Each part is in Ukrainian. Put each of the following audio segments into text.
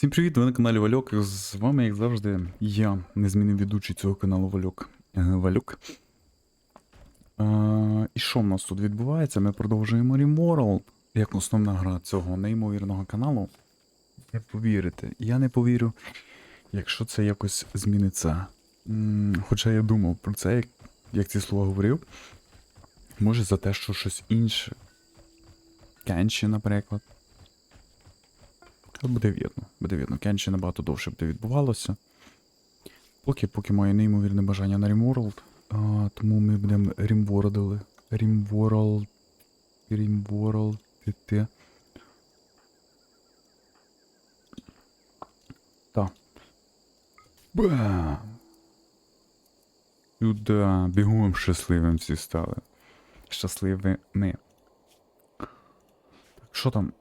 Всім привіт, ви на каналі Вальок. З вами, як завжди, я, незмінний ведучий цього каналу Вальок. Е, Валюк. Е, і що в нас тут відбувається? Ми продовжуємо Rimworld, як основна гра цього неймовірного каналу. Не повірите, я не повірю, якщо це якось зміниться. Хоча я думав про це, як, як ці слова говорив. Може за те, що щось інше. Кенші, наприклад. Буде видно, буде видно. Кенші набагато довше буде відбувалося. Поки, поки маю неймовірне бажання на Rimworld. А, тому ми будемо Rimworldили. Rimworld. Rimworld. Ти. Так. Бам! Сюда. Бігом щасливим всі стали. Щасливими. Так, що там?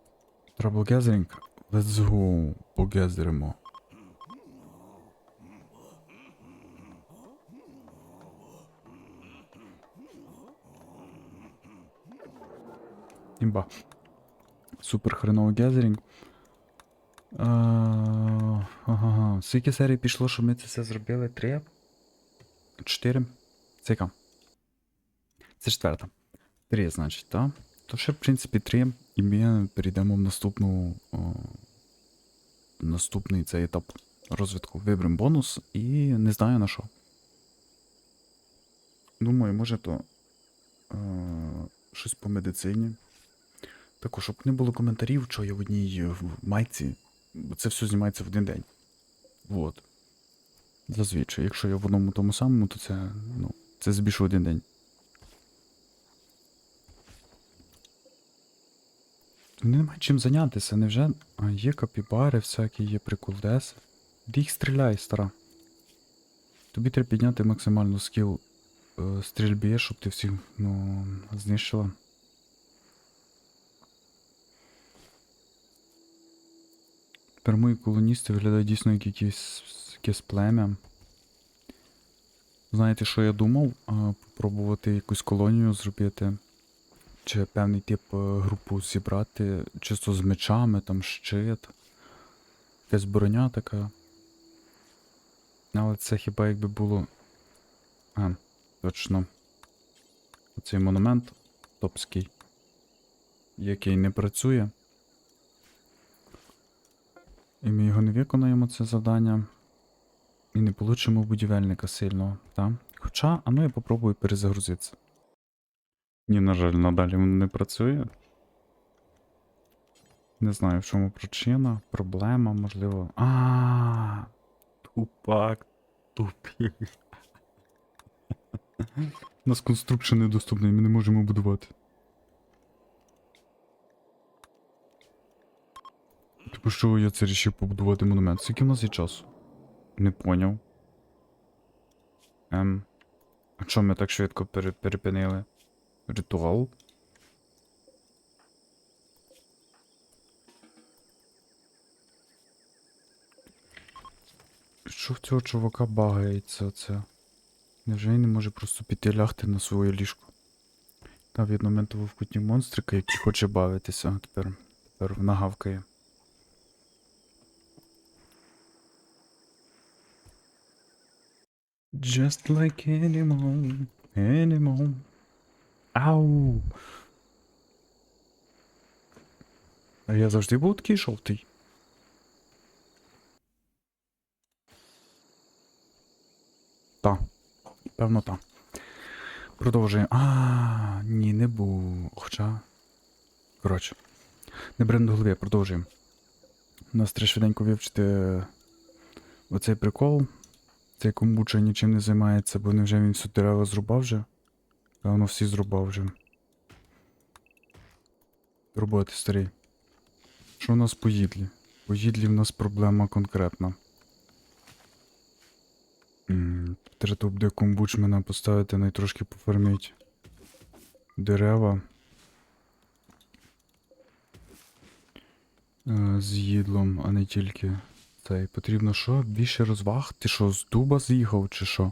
Trouble Gathering? Let's go. Погезеримо. Імба. Супер хреновий гезерінг. Ага. Скільки серій пішло, щоб ми це все зробили? Три? Чотири? Це? Це четверта. Три, значить, так? То ще, в принципі, три, і ми перейдемо в наступну. О, наступний цей етап розвитку. Виберемо бонус і не знаю на що. Думаю, може то е, щось по медицині. Також, щоб не було коментарів, що я в одній майці, бо це все знімається в один день. Вот. Зазвичай, якщо я в одному тому самому, то це, ну, це збільшує один день. Мені немає чим зайнятися, невже? А, є капібари, всякі, є приколдеси. Де їх стріляй, стара. Тобі треба підняти максимально скіл е, стрільбі, щоб ти всіх, ну, знищила. Тепер мої колоністи виглядають дійсно як якісь, якесь плем'я. Знаєте, що я думав? Попробувати якусь колонію зробити. Чи певний тип е, групу зібрати, чисто з мечами, там щит. Якась броня така. Але це хіба якби було. А, точно. Оцей монумент топський, який не працює. І ми його не виконаємо, це завдання. І не получимо будівельника сильного, так? Хоча, а ну я попробую перезагрузитися. Ні, на жаль, надалі не працює. Не знаю, в чому причина, проблема, можливо. А, тупак, тупік. У нас конструкшн недоступний, ми не можемо будувати. Типу, що я це рішив побудувати монумент? Скільки в нас є часу? Не поняв. Ем. А чому ми так швидко пере- перепинили? Ритуал. Що в цього чувака багається оце? Невже він не може просто піти лягти на своє ліжко? Та видно ментово вкутні монстрика, який хоче бавитися, тепер, тепер нагавкає. Just like animal, animal. Ау. А я завжди був такий жовтий. Та. Певно, та. Продовжуємо. А, ні, не був. Хоча. Коротше. Не беремо до голови, продовжуємо. У нас треба швиденько вивчити оцей прикол. Цей комбуча нічим не займається, бо невже він всю дерева зрубав вже? Певно, всі зрубав вже. Роботи старий. Що у нас по їдлі? По їдлі в нас проблема конкретна. Треба буде комбучмена поставити, най трошки пофармить дерева. Е, З їдлом, а не тільки цей. Потрібно що? Більше розваг? Ти що, з дуба з'їхав чи що?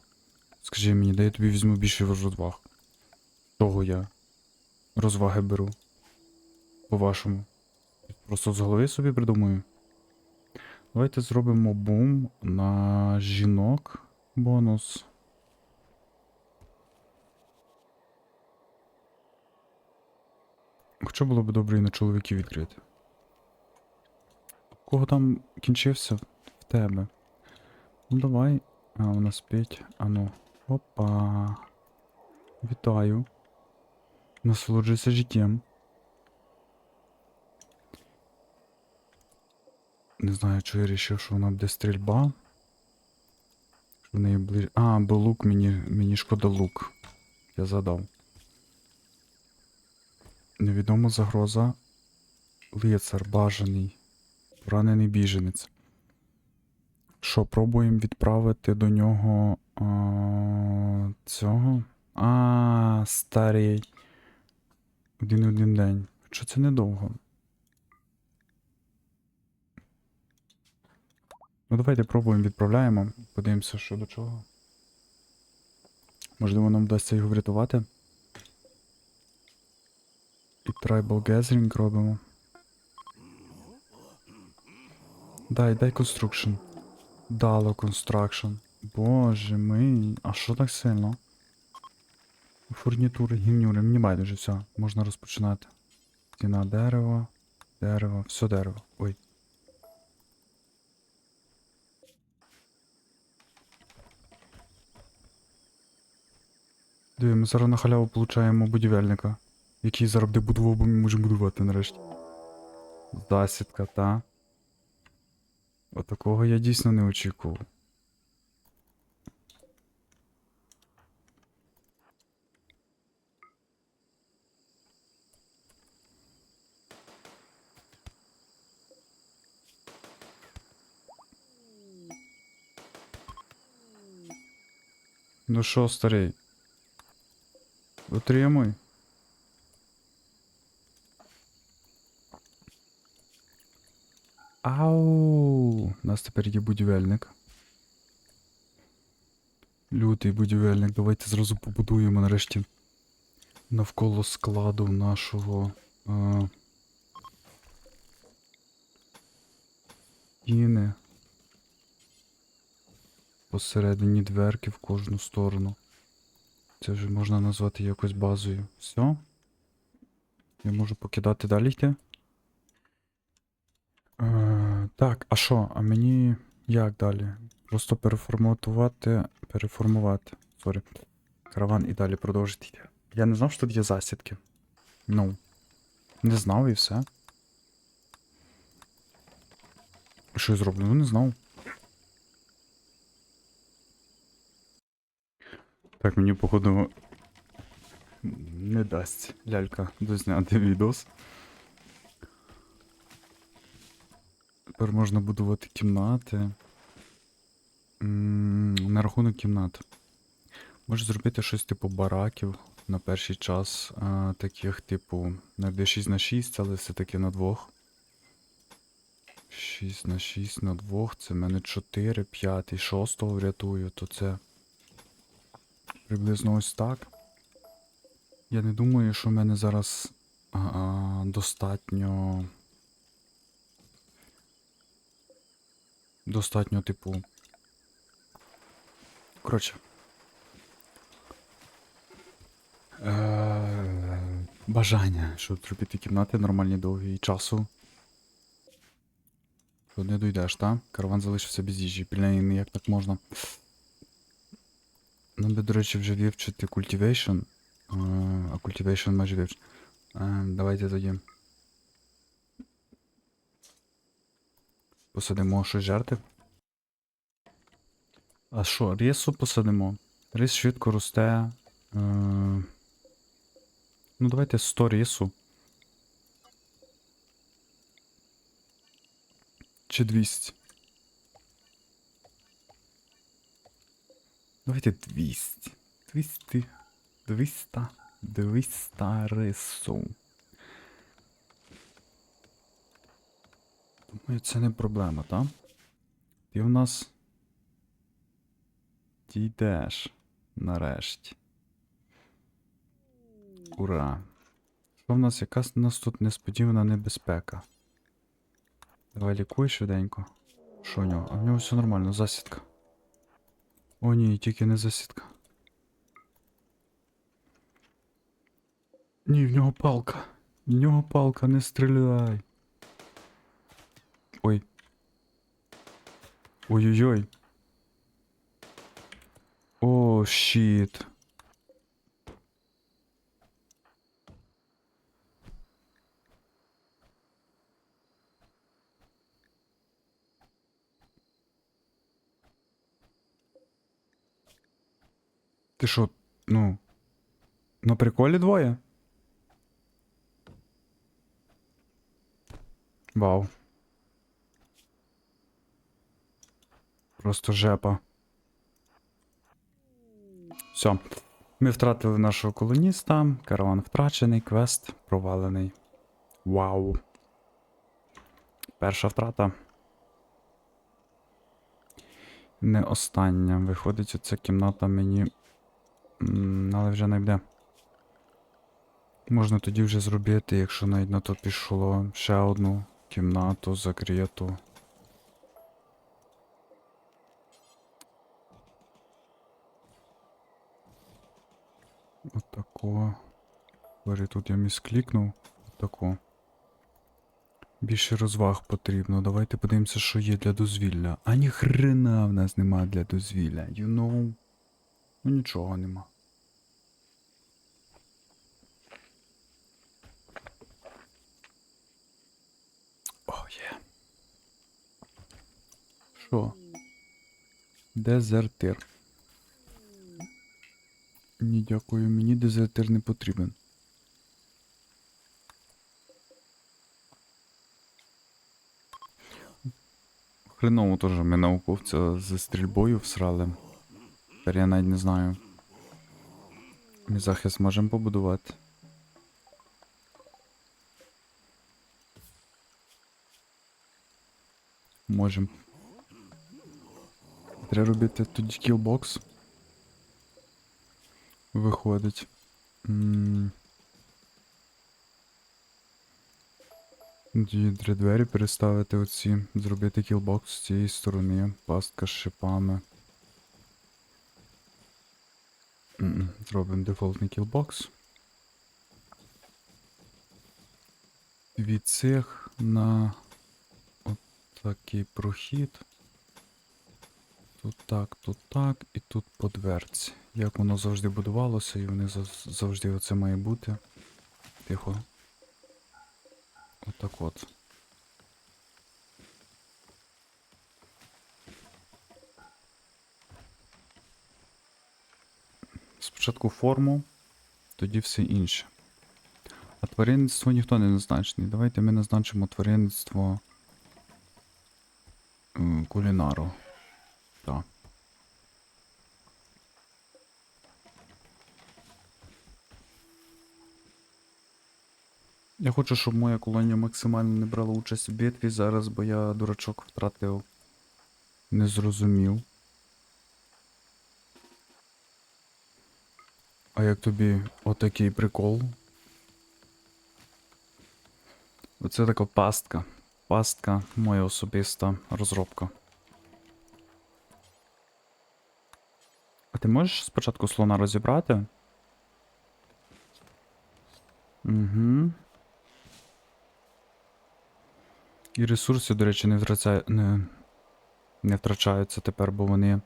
Скажи мені, де я тобі візьму більше розваг? Того я розваги беру. По-вашому. Просто з голови собі придумаю. Давайте зробимо бум на жінок бонус. Хоча було б добре і на чоловіків відкрити. Кого там кінчився? В тебе. Ну давай. А, у нас 5. Ану. Опа. Вітаю. Насолоджуйся життям. Не знаю, чого я рішив, що вона буде стрільба. В неї ближ... А, бо лук мені, мені шкода лук. Я задав. Невідома загроза. Лицар бажаний. Поранений біженець. Що, пробуємо відправити до нього а, цього? А, старий. Один-один день. Що це недовго? Ну давайте пробуємо, відправляємо. Подивимося, що до чого. Можливо, нам вдасться його врятувати. І Tribal Gathering робимо. Дай, дай construction. Дало construction. Боже мій, а що так сильно? Фурнітури, гімнюри, мені байдуже все, можна розпочинати. Стіна дерево, дерево, все дерево. Ой. Диви, ми зараз на халяву получаємо будівельника, який зараз буде будував, бо ми можемо будувати нарешті. Засідка, та. Отакого я дійсно не очікував. Ну що, старий? Отримуй. Ау! У нас тепер є будівельник. Лютий будівельник. Давайте зразу побудуємо нарешті навколо складу нашого. Е... Стіни. Посередині дверки в кожну сторону. Це вже можна назвати якось базою. Все. Я можу покидати далі йти. Е, так, а що? А мені як далі? Просто переформатувати. Переформувати. Сорі. Караван і далі продовжити йти. Я не знав, що тут є засідки. Ну. Не знав і все. Що я зроблю? Ну не знав. Так, мені, походу, не дасть лялька дозняти відос. Тепер можна будувати кімнати. М, На рахунок кімнат. Можу зробити щось типу бараків на перший час. А, таких, типу, на де 6 на 6, але все-таки на двох. 6 на 6 на двох. Це в мене 4, 5, 6 врятую, то це приблизно ось так. Я не думаю, що в мене зараз а, а, достатньо. Достатньо, типу. Коротше. Е, Бажання, щоб зробити кімнати нормальні довгі і часу. Що не дойдеш, та? Караван залишився без їжі. Блін, як так можна. Нам би, до речі, вже вивчити Cultivation. А Cultivation майже вивчити. Давайте тоді. Посадимо щось жерти. А що, рису посадимо? Рис швидко росте. Е, Ну, давайте 100 рису. Чи 200? Давайте 200. 200. 200. 200 рису. Думаю, це не проблема, так? Ти в нас дійдеш нарешті. Ура! Що в нас якась у нас тут несподівана небезпека? Давай лікуй швиденько. Що в нього? А в нього все нормально, засідка. О, ні, тільки не засідка. Ні, в нього палка. В нього палка, не стріляй. Ой. Ой-ой-ой. О, щіт. Ти що, ну. На приколі двоє? Вау. Просто жепа. Все. Ми втратили нашого колоніста. Караван втрачений, квест провалений. Вау. Перша втрата. Не остання. Виходить, оця кімната мені. Але вже не йде. Можна тоді вже зробити, якщо навіть на то пішло ще одну кімнату закриту. Отако. Говорю, тут я місклікнув. Отако. Більше розваг потрібно. Давайте подивимося, що є для дозвілля. А ні хрена в нас нема для дозвілля. You know. Ну нічого нема. О, є. Що? Дезертир. Ні, дякую, мені дезертир не потрібен. Хреново теж ми науковця зі стрільбою всрали. Тепер я навіть не знаю. Ми захист можемо побудувати. Можем. Треба робити тоді кілбокс. Виходить. М. Три двері переставити оці. Зробити кілбокс з цієї сторони. Пастка з шипами. Зробимо дефолтний кілбокс. Від цих на от такий прохід. Тут так, тут так, і тут по дверці. Як воно завжди будувалося, і вони завжди оце має бути. Тихо. Отак от. Спочатку форму, тоді все інше. А тваринництво ніхто не назначений. Давайте ми назначимо тваринництво м, кулінару. Так. Я хочу, щоб моя колонія максимально не брала участь у битві зараз, бо я дурачок втратив. Не зрозумів. А як тобі отакий прикол? Оце така пастка. Пастка, моя особиста розробка. А ти можеш спочатку слона розібрати? Угу. І ресурси, до речі, не, втрача... не... не втрачаються тепер, бо вони.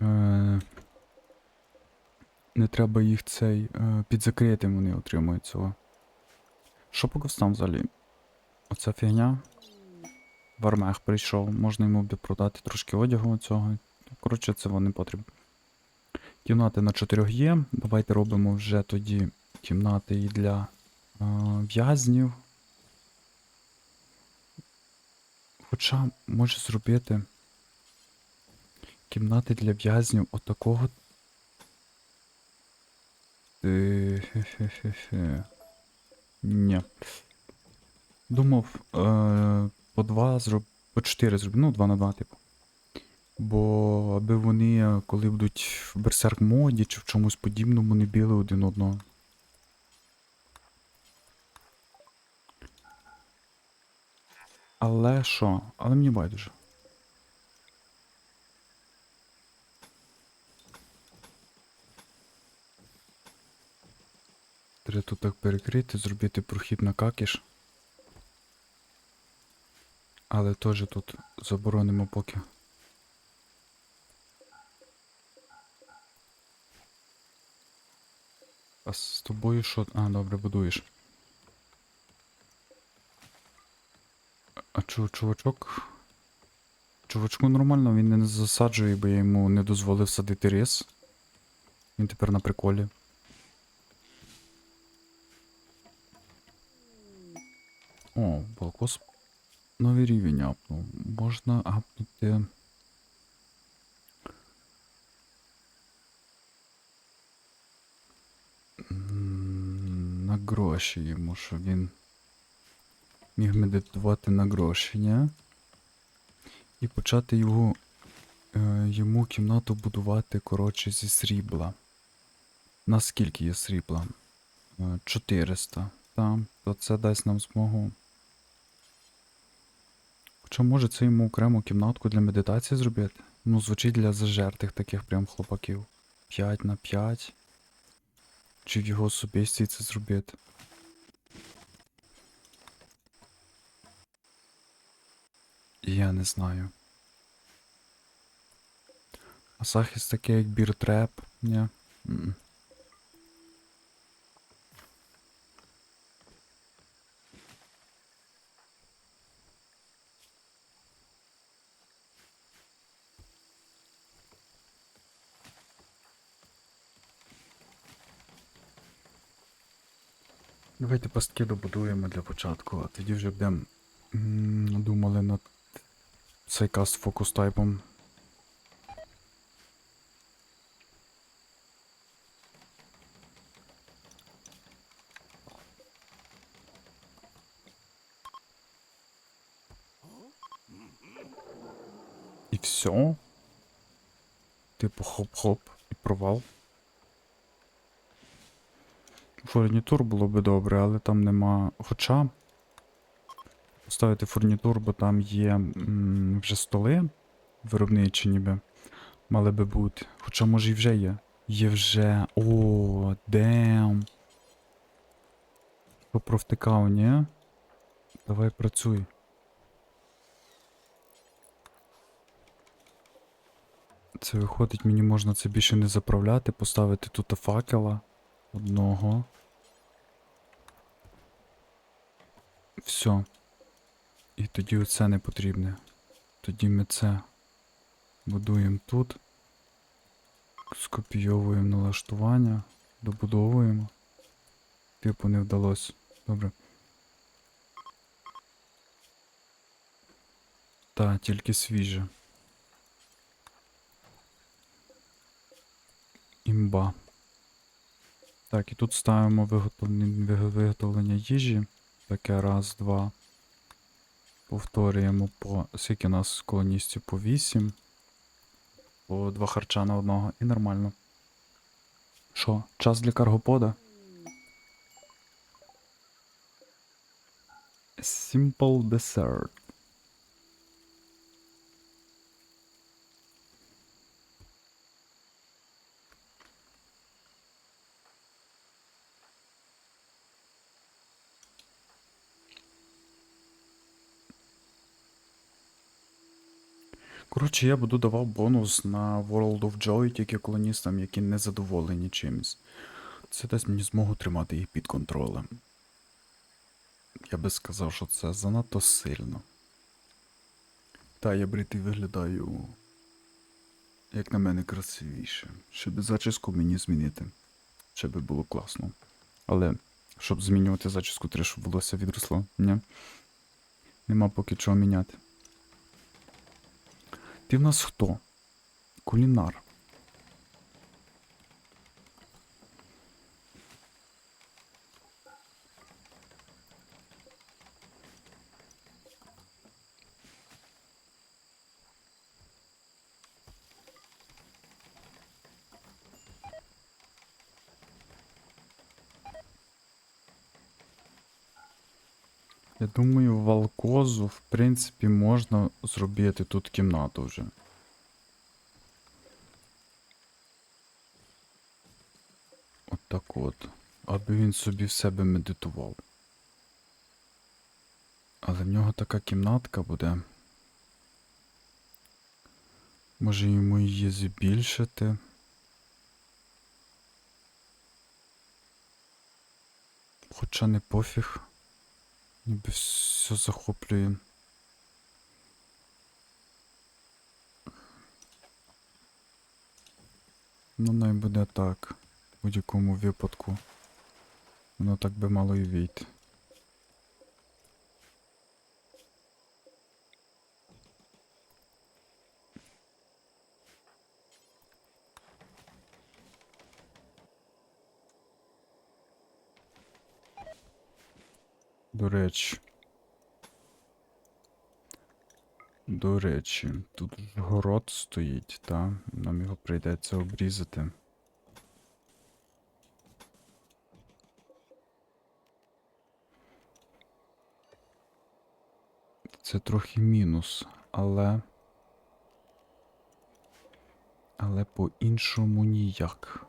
Е... Не треба їх цей. Е... Під закритим вони отримують цього. Що по ковстам взагалі? Оця фігня. Вармех прийшов, можна йому буде продати трошки одягу цього. Коротше, це вони потрібні. Кімнати на 4 є. Давайте робимо вже тоді кімнати і для е, в'язнів. Хоча може зробити кімнати для в'язнів отакого. Хе-хе-хе-хе. Ні. Думав, е, по два зроб... по чотири зроблю, ну, два на два, типу. Бо аби вони, е, коли будуть в берсерк моді чи в чомусь подібному, не били один одного. Але що? Але мені байдуже. Треба тут так перекрити, зробити прохід на какіш. Але теж тут заборонимо поки. А з тобою що? А, добре, будуєш. А- чу, чувачок? Чувачку нормально, він не засаджує, бо я йому не дозволив садити рис. Він тепер на приколі. О. Новий рівень апнув. Можна апнути. На гроші йому, щоб він міг медитувати на гроші, ні? І почати його, е, йому кімнату будувати, коротше, зі срібла. Наскільки є срібла? Е, 400. Там, то це дасть нам змогу. Хоча може це йому окрему кімнатку для медитації зробити? Ну, звучить для зажертих таких прям хлопаків. 5 на 5. Чи в його особистій це зробити? Я не знаю. А захист такий, як біртреп, ні. М. Давайте пастки добудуємо для початку, а тоді вже будемо думали над цей каст фокус тайпом. І все. Типу хоп-хоп і провал. Фурнітур було би добре, але там нема. Хоча. Поставити фурнітур, бо там є вже столи виробничі ніби. Мали би бути. Хоча може і вже є. Є вже. О, дем. Попровтикав, ні? Давай працюй. Це виходить, мені можна це більше не заправляти, поставити тут факела одного. Все. І тоді оце не потрібне. Тоді ми це будуємо тут. Скопійовуємо налаштування, добудовуємо. Типу не вдалося. Добре. Та, тільки свіже. Імба. Так, і тут ставимо виготовлення, їжі. Таке раз, два. Повторюємо по. Скільки у нас колоністів? По 8. По два харча на одного. І нормально. Що, час для каргопода? Simple dessert. Коротше, я буду давав бонус на World of Joy тільки колоністам, які не задоволені чимось. Це дасть мені змогу тримати їх під контролем. Я би сказав, що це занадто сильно. Та я бритий виглядаю, як на мене, красивіше. Щоб зачіску мені змінити. Ще би було класно. Але щоб змінювати зачіску, треба, щоб волосся відросло. Ні? Нема поки чого міняти. Ти в нас хто? Кулінар. Я думаю, в Алкозу, в принципі, можна зробити тут кімнату вже. От так от. Аби він собі в себе медитував. Але в нього така кімнатка буде. Може йому її збільшити. Хоча не пофіг. Ніби все захоплює. Ну, най буде так. В будь-якому випадку. Воно так би мало і вийти. До речі. До речі, тут город стоїть, та? Нам його прийдеться обрізати. Це трохи мінус, але. Але по-іншому ніяк.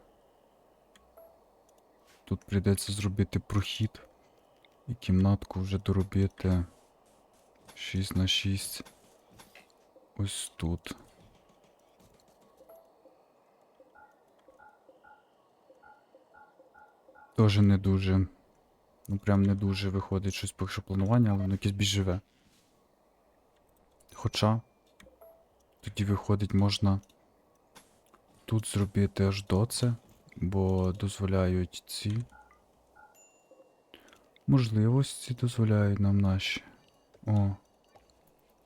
Тут прийдеться зробити прохід і кімнатку вже доробити 6 на 6 ось тут. Тоже не дуже. Ну прям не дуже виходить щось поки що планування, але воно якесь більш живе. Хоча тоді виходить можна тут зробити аж до це, бо дозволяють ці. Можливості дозволяють нам наші. О.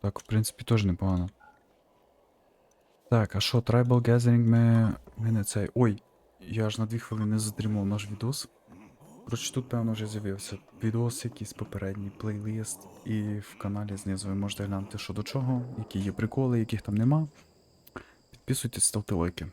Так, в принципі, теж непогано. Так, а що, Tribal Gathering ми. ми не цей. Ой! Я ж на дві хвилини затримав наш відос. Коротше, тут, певно, вже з'явився відос, якийсь попередній плейлист, і в каналі знизу ви можете глянути, що до чого, які є приколи, яких там нема. Підписуйтесь, ставте лайки.